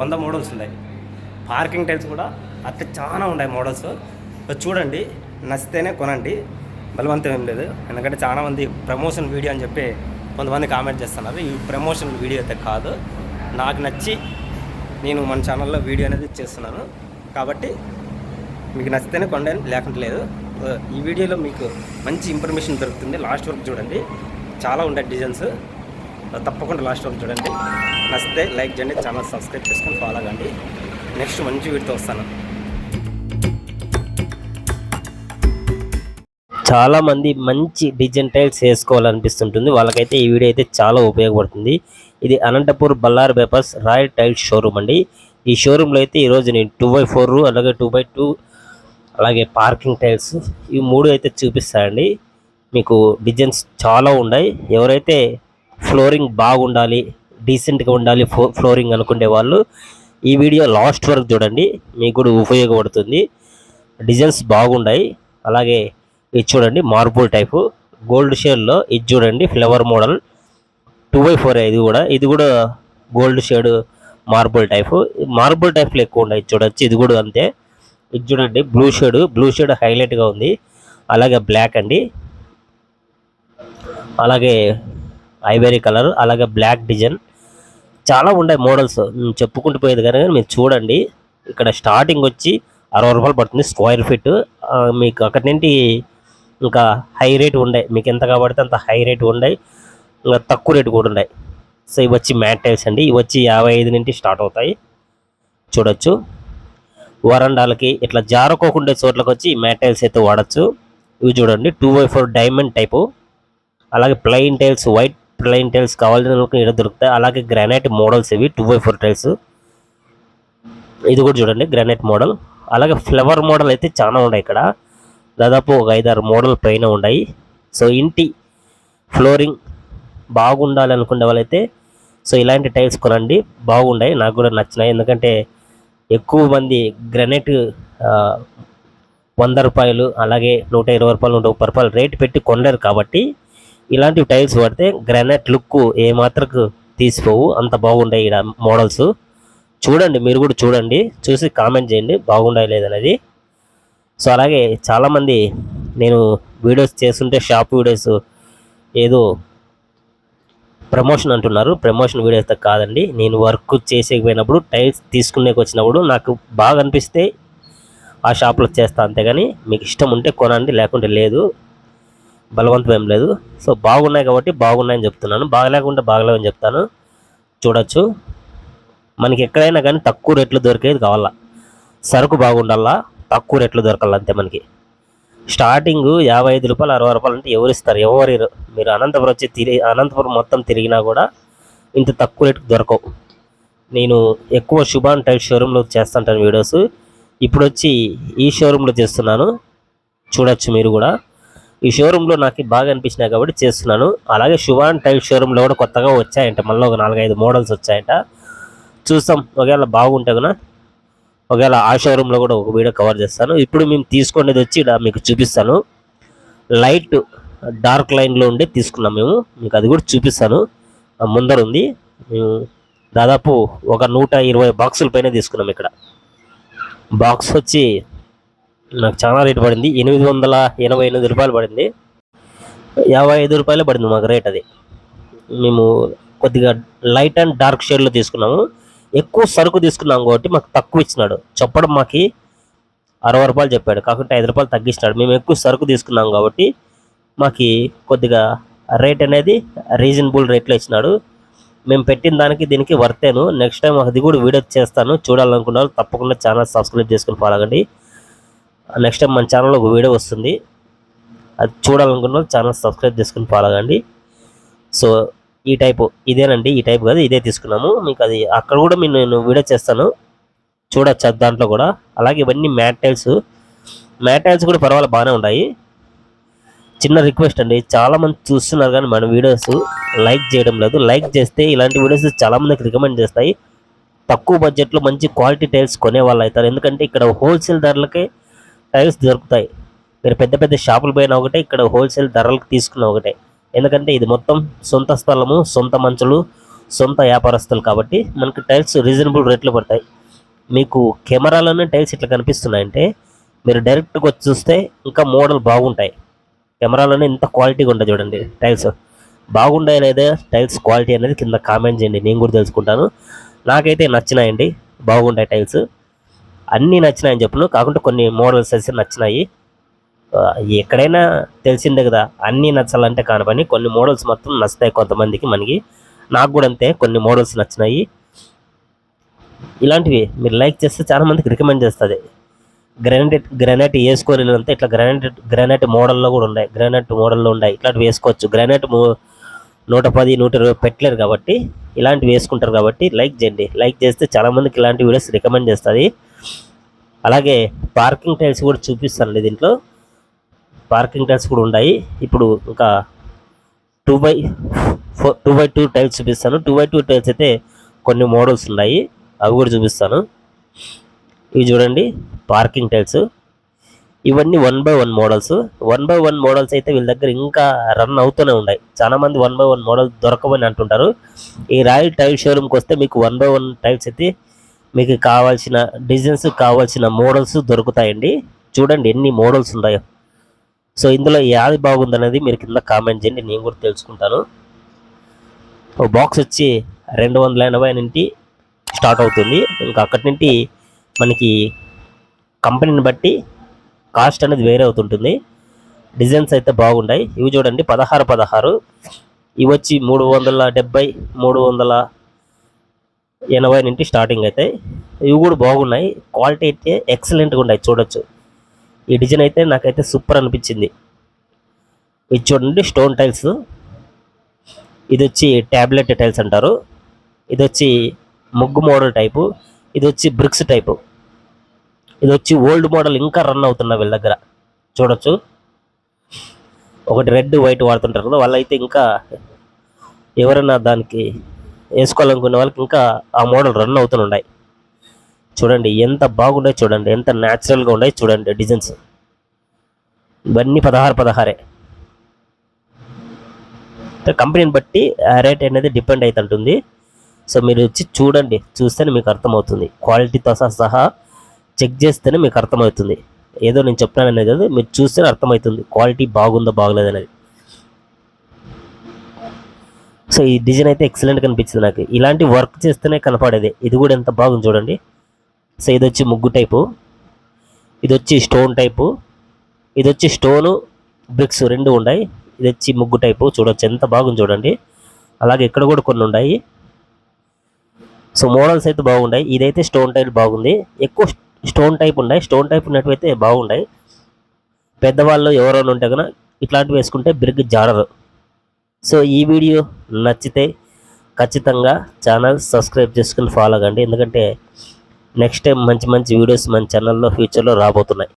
వంద మోడల్స్ ఉన్నాయి. Parking tiles కూడా అట్లా చాలా ఉన్నాయి మోడల్స్. చూడండి నచ్చితేనే కొనండి. బలవంతం ఏం లేదు. ఎందుకంటే చాలా మంది ప్రమోషన్ వీడియో అని చెప్పి కొంతమంది కామెంట్ చేస్తున్నారు. ఈ ప్రమోషన్ వీడియో అయితే కాదు. నాకు నచ్చి నేను మన ఛానల్లో వీడియో అనేది చేస్తున్నాను. కాబట్టి మీకు నచ్చితేనే కొండని లేకుండా లేదు. ఈ వీడియోలో మీకు మంచి ఇన్ఫర్మేషన్ దొరుకుతుంది. లాస్ట్ వరకు చూడండి. చాలా ఉంటాయి డిజైన్స్. తప్పకుండా లాస్ట్ వరకు చూడండి. నచ్చితే లైక్ చేయండి ఛానల్ సబ్స్క్రైబ్ చేసుకొని ఫాలో కండి నెక్స్ట్ మంచి వీడితో వస్తాను. చాలామంది మంచి డిజైన్ టైల్స్ వేసుకోవాలనిపిస్తుంటుంది. వాళ్ళకైతే ఈ వీడియో అయితే చాలా ఉపయోగపడుతుంది. ఇది అనంతపూర్ బల్లార్ పేపర్స్ రాయల్ టైల్స్ షోరూమ్ అండి. ఈ షోరూంలో అయితే ఈరోజు నేను టూ బై ఫోర్ అలాగే టూ బై టూ అలాగే పార్కింగ్ టైల్స్ ఈ మూడు అయితే చూపిస్తాయండి మీకు డిజైన్స్ చాలా ఉన్నాయి. ఎవరైతే ఫ్లోరింగ్ బాగుండాలి డీసెంట్గా ఉండాలి ఫ్లో ఫ్లోరింగ్ అనుకునే వాళ్ళు ఈ వీడియో లాస్ట్ వరకు చూడండి మీకు కూడా ఉపయోగపడుతుంది. డిజైన్స్ బాగున్నాయి అలాగే ఇది చూడండి మార్బుల్ టైపు గోల్డ్ షేడ్లో ఇది చూడండి flower model two by four ఇది కూడా ఇది కూడా gold shade marble type marble టైప్లో ఎక్కువ ఉన్నాయి చూడొచ్చు ఇది కూడా అంతే. ఇది చూడండి బ్లూ షేడ్ బ్లూ షేడ్ హైలైట్గా ఉంది అలాగే బ్లాక్ అండి. అలాగే ఐవేరీ కలర్ అలాగే బ్లాక్ డిజైన్. చాలా ఉన్నాయి మోడల్స్. చెప్పుకుంటూ పోయేది కానీ మీరు చూడండి. ఇక్కడ స్టార్టింగ్ వచ్చి అరవై రూపాయలు పడుతుంది స్క్వేర్ ఫీట్. మీకు అక్కడి నుండి ఇంకా హై రేట్ ఉన్నాయి మీకు ఎంత కాబడితే అంత హై రేట్ ఉన్నాయి ఇంకా తక్కువ రేటు కూడా ఉన్నాయి సో ఇవి వచ్చి మ్యాట్ టైల్స్ అండి. ఇవి వచ్చి యాభై ఐదు నుండి స్టార్ట్ అవుతాయి. చూడొచ్చు. వరండాలకి ఇట్లా జారుకోకుండా చోట్లకి వచ్చి మ్యాట్ టైల్స్ అయితే వాడచ్చు. ఇవి చూడండి two by four diamond type. అలాగే plain tiles white plain tiles కావాల్సిన వాళ్ళకి ఇక్కడ దొరుకుతాయి. అలాగే గ్రానైట్ మోడల్స్ ఇవి టూ బై ఫోర్ టైల్స్ ఇది కూడా చూడండి గ్రానైట్ మోడల్ అలాగే ఫ్లవర్ మోడల్ అయితే చాలా ఉన్నాయి ఇక్కడ. దాదాపు ఒక ఐదారు మోడల్ పైన ఉన్నాయి. సో ఇంటి ఫ్లోరింగ్ బాగుండాలి అనుకునే వాళ్ళైతే సో ఇలాంటి టైల్స్ కొనండి. బాగున్నాయి నాకు కూడా నచ్చినాయి. ఎందుకంటే ఎక్కువ మంది గ్రనైట్ వంద రూపాయలు అలాగే నూట ఇరవై రూపాయలు నూట ముప్పై రూపాయలు రేట్ పెట్టి కొనలేరు కాబట్టి ఇలాంటి టైల్స్ పడితే గ్రానైట్ లుక్ ఏమాత్రకు తీసిపోవు. అంత బాగుంటాయి ఇక్కడ మోడల్స్ చూడండి మీరు కూడా చూడండి. చూసి కామెంట్ చేయండి. బాగుండే లేదనేది సో అలాగే చాలామంది నేను వీడియోస్ చేస్తుంటే షాప్ వీడియోస్ ఏదో ప్రమోషన్ అంటున్నారు. ప్రమోషన్ వీడియోస్ కాదండి. నేను వర్క్ చేసేకపోయినప్పుడు టైల్స్ తీసుకునేకి వచ్చినప్పుడు నాకు బాగా అనిపిస్తే ఆ షాప్లో చేస్తా అంతేగాని మీకు ఇష్టం ఉంటే కొనండి. లేకుంటే లేదు. బలవంతం ఏం లేదు. సో బాగున్నాయి కాబట్టి బాగున్నాయని చెప్తున్నాను. బాగలేకుంటే బాగలేవని చెప్తాను. చూడొచ్చు. మనకి ఎక్కడైనా కానీ తక్కువ రేట్లు దొరికేది కావాలా? సరుకు బాగుండాలా? తక్కువ రేట్లు దొరకాలి అంతే మనకి. స్టార్టింగ్ యాభై ఐదు రూపాయలు అరవై రూపాయలు అంటే ఎవరు ఇస్తారు? ఎవరు మీరు అనంతపురం వచ్చి తిరిగి అనంతపురం మొత్తం తిరిగినా కూడా ఇంత తక్కువ రేటుకు దొరకవు. నేను ఎక్కువ శుభాన్ టైప్ షోరూంలో చేస్తుంటాను వీడియోస్. ఇప్పుడు వచ్చి ఈ షోరూంలో చేస్తున్నాను. చూడొచ్చు మీరు కూడా. ఈ షోరూంలో నాకు బాగా అనిపించినాయి కాబట్టి చేస్తున్నాను. అలాగే శుభాన్ టైల్ షోరూంలో కూడా కొత్తగా వచ్చాయంట. మళ్ళీ ఒక నాలుగైదు మోడల్స్ వచ్చాయంట. చూస్తాం. ఒకవేళ బాగుంటే కూడా ఒకవేళ ఆ షోరూంలో కూడా ఒక వీడియో కవర్ చేస్తాను. ఇప్పుడు మేము తీసుకునేది వచ్చి ఇక్కడ మీకు చూపిస్తాను. లైట్ డార్క్ లైన్లో ఉండే తీసుకున్నాం మేము. మీకు అది కూడా చూపిస్తాను. ముందర ఉంది. మేము దాదాపు ఒక నూట ఇరవై బాక్సుల పైన తీసుకున్నాం ఇక్కడ. బాక్స్ వచ్చి నాకు చాలా రేటు పడింది. ఎనిమిది వందల ఎనభై ఎనిమిది రూపాయలు పడింది. యాభై ఐదు రూపాయలు పడింది మాకు రేట్ అది. మేము కొద్దిగా లైట్ అండ్ డార్క్ షేడ్లో తీసుకున్నాము. ఎక్కువ సరుకు తీసుకున్నాం కాబట్టి మాకు తక్కువ ఇచ్చినాడు. చెప్పడం మాకు అరవై రూపాయలు చెప్పాడు. కాకుంటే ఐదు రూపాయలు తగ్గించినాడు. మేము ఎక్కువ సరుకు తీసుకున్నాం కాబట్టి మాకు కొద్దిగా రేట్ అనేది రీజనబుల్ రేట్లో ఇచ్చినాడు. మేము పెట్టిన దానికి దీనికి వర్తేను. నెక్స్ట్ టైం అది కూడా వీడియో చేస్తాను. చూడాలనుకున్న వాళ్ళు తప్పకుండా ఛానల్ సబ్స్క్రైబ్ చేసుకుని ఫాలో అవ్వండి. నెక్స్ట్ టైం మన ఛానల్లో ఒక వీడియో వస్తుంది. అది చూడాలనుకున్న ఛానల్ సబ్స్క్రైబ్ చేసుకుని ఫాలో అవ్వండి సో ఈ టైపు ఇదేనండి ఈ టైప్ కాదు ఇదే తీసుకున్నాము. మీకు అది అక్కడ కూడా మీరు నేను వీడియో చేస్తాను. చూడొచ్చు దాంట్లో కూడా. అలాగే ఇవన్నీ మ్యాట్ టైల్స్ మ్యాట్ టైల్స్ కూడా పర్వాలేదు బాగానే ఉన్నాయి. చిన్న రిక్వెస్ట్ అండి చాలామంది చూస్తున్నారు కానీ మన వీడియోస్ లైక్ చేయడం లేదు. లైక్ చేస్తే ఇలాంటి వీడియోస్ చాలామందికి రికమెండ్ చేస్తాయి. తక్కువ బడ్జెట్లో మంచి క్వాలిటీ టైల్స్ కొనే వాళ్ళు అవుతారు. ఎందుకంటే ఇక్కడ హోల్సేల్ ధరలకే టైల్స్ దొరుకుతాయి. మీరు పెద్ద పెద్ద షాపులు పోయిన ఒకటే ఇక్కడ హోల్సేల్ ధరలకు తీసుకున్న ఒకటే. ఎందుకంటే ఇది మొత్తం సొంత స్థలము సొంత మంచులు సొంత వ్యాపారస్తులు కాబట్టి మనకి టైల్స్ రీజనబుల్ రేట్లో పడతాయి. మీకు కెమెరాలోనే టైల్స్ ఇట్లా కనిపిస్తున్నాయంటే మీరు డైరెక్ట్గా వచ్చి చూస్తే ఇంకా మోడల్ బాగుంటాయి. కెమెరాలోనే ఇంత క్వాలిటీగా ఉంటాయి చూడండి టైల్స్. బాగుండే లేదా టైల్స్ క్వాలిటీ అనేది కింద కామెంట్ చేయండి. నేను కూడా తెలుసుకుంటాను. నాకైతే నచ్చినాయండి. బాగుంటాయి టైల్స్. అన్నీ నచ్చినాయని చెప్పను. కాకుండా కొన్ని మోడల్స్ అయితే నచ్చినాయి. ఎక్కడైనా తెలిసిందే కదా అన్నీ నచ్చాలంటే కానపని కొన్ని మోడల్స్ మొత్తం నచ్చుతాయి కొంతమందికి మనకి. నాకు కూడా అంతే కొన్ని మోడల్స్ నచ్చినాయి. ఇలాంటివి మీరు లైక్ చేస్తే చాలామందికి రికమెండ్ చేస్తుంది. గ్రానైట్ గ్రానైట్ వేసుకోలేదంటే ఇట్లా గ్రానైట్ గ్రానైట్ మోడల్లో కూడా ఉన్నాయి. గ్రానైట్ మోడల్లో ఉన్నాయి. ఇట్లాంటివి వేసుకోవచ్చు. గ్రానైట్ నూట పది నూట ఇరవై పెట్టలేరు కాబట్టి ఇలాంటివి వేసుకుంటారు కాబట్టి లైక్ చేయండి. లైక్ చేస్తే చాలామందికి ఇలాంటి వీడియోస్ రికమెండ్ చేస్తుంది. అలాగే పార్కింగ్ టైల్స్ కూడా చూపిస్తానండి దీంట్లో. పార్కింగ్ టైల్స్ కూడా ఉన్నాయి. ఇప్పుడు ఇంకా two by four two by two tiles చూపిస్తాను. టూ బై టూ టైల్స్ అయితే కొన్ని మోడల్స్ ఉన్నాయి. అవి కూడా చూపిస్తాను. ఇవి చూడండి పార్కింగ్ టైల్స్. ఇవన్నీ one by one models. One by one models అయితే వీళ్ళ దగ్గర ఇంకా రన్ అవుతూనే ఉన్నాయి. చాలామంది వన్ బై వన్ మోడల్ దొరకవని అంటుంటారు. ఈ రాయల్ టైల్ షోరూమ్కి వస్తే మీకు వన్ బై వన్ టైల్స్ అయితే మీకు కావాల్సిన డిజైన్స్ కావాల్సిన మోడల్స్ దొరుకుతాయండి. చూడండి ఎన్ని మోడల్స్ ఉన్నాయో. సో ఇందులో ఏది బాగుందనేది మీరు కింద కామెంట్ చేయండి నేను కూడా తెలుసుకుంటాను. బాక్స్ వచ్చి రెండు వందల ఎనభై నుండి స్టార్ట్ అవుతుంది. ఇంకా అక్కడి నుండి మనకి కంపెనీని బట్టి కాస్ట్ అనేది వేరే అవుతుంటుంది. డిజైన్స్ అయితే బాగున్నాయి. ఇవి చూడండి పదహారు పదహారు. ఇవి వచ్చి మూడు వందల డెబ్బై మూడు వందల ఎనభై నుండి స్టార్టింగ్ అయితే ఇవి కూడా బాగున్నాయి. క్వాలిటీ అయితే ఎక్సలెంట్గా ఉన్నాయి. చూడొచ్చు. ఈ డిజైన్ అయితే నాకైతే సూపర్ అనిపించింది. ఇది చూడండి స్టోన్ టైల్స్. ఇది వచ్చి ట్యాబ్లెట్ టైల్స్ అంటారు. ఇది వచ్చి ముగ్గు మోడల్ టైపు. ఇది వచ్చి బ్రిక్స్ టైపు. ఇది వచ్చి ఓల్డ్ మోడల్ ఇంకా రన్ అవుతున్నా వీళ్ళ దగ్గర. చూడొచ్చు. ఒకటి రెడ్ వైట్ వాడుతుంటారు కదా వాళ్ళైతే ఇంకా ఎవరైనా దానికి వేసుకోవాలనుకునే వాళ్ళకి ఇంకా ఆ మోడల్ రన్ అవుతున్నాయి చూడండి ఎంత బాగుండే చూడండి ఎంత న్యాచురల్గా ఉన్నాయి చూడండి డిజైన్స్ ఇవన్నీ పదహారు పదహారే. కంపెనీని బట్టి ఆ రేట్ అనేది డిపెండ్ అవుతుంటుంది సో మీరు వచ్చి చూడండి చూస్తేనే మీకు అర్థమవుతుంది. క్వాలిటీతో సహా చెక్ చేస్తేనే మీకు అర్థమవుతుంది. ఏదో నేను చెప్తాననేది కాదు మీరు చూస్తేనే అర్థమవుతుంది. క్వాలిటీ బాగుందో బాగలేదు అనేది సో ఈ డిజైన్ అయితే ఎక్సలెంట్ కనిపించింది నాకు. ఇలాంటి వర్క్ చేస్తేనే కనపడేది. ఇది కూడా ఎంత బాగుంది చూడండి. సో ఇది వచ్చి ముగ్గు టైపు. ఇది వచ్చి స్టోన్ టైపు. ఇది వచ్చి స్టోను బ్రిక్స్ రెండు ఉన్నాయి. ఇది వచ్చి ముగ్గు టైపు. చూడొచ్చు ఎంత బాగుంది చూడండి. అలాగే ఇక్కడ కూడా కొన్ని ఉన్నాయి. సో మోడల్స్ అయితే బాగున్నాయి. ఇదైతే స్టోన్ టైప్ బాగుంది. ఎక్కువ స్టోన్ టైప్ ఉన్నాయి. స్టోన్ టైప్ ఉన్నట్టు అయితే బాగున్నాయి. పెద్దవాళ్ళు ఎవరైనా ఉంటే కనుక ఇట్లాంటివి వేసుకుంటే బిరిగి జారరు సో ఈ వీడియో నచ్చితే ఖచ్చితంగా ఛానల్ సబ్స్క్రైబ్ చేసుకుని ఫాలో అవ్వండి ఎందుకంటే నెక్స్ట్ టైం మంచి మంచి వీడియోస్ మన ఛానల్లో ఫ్యూచర్లో రాబోతున్నాయి.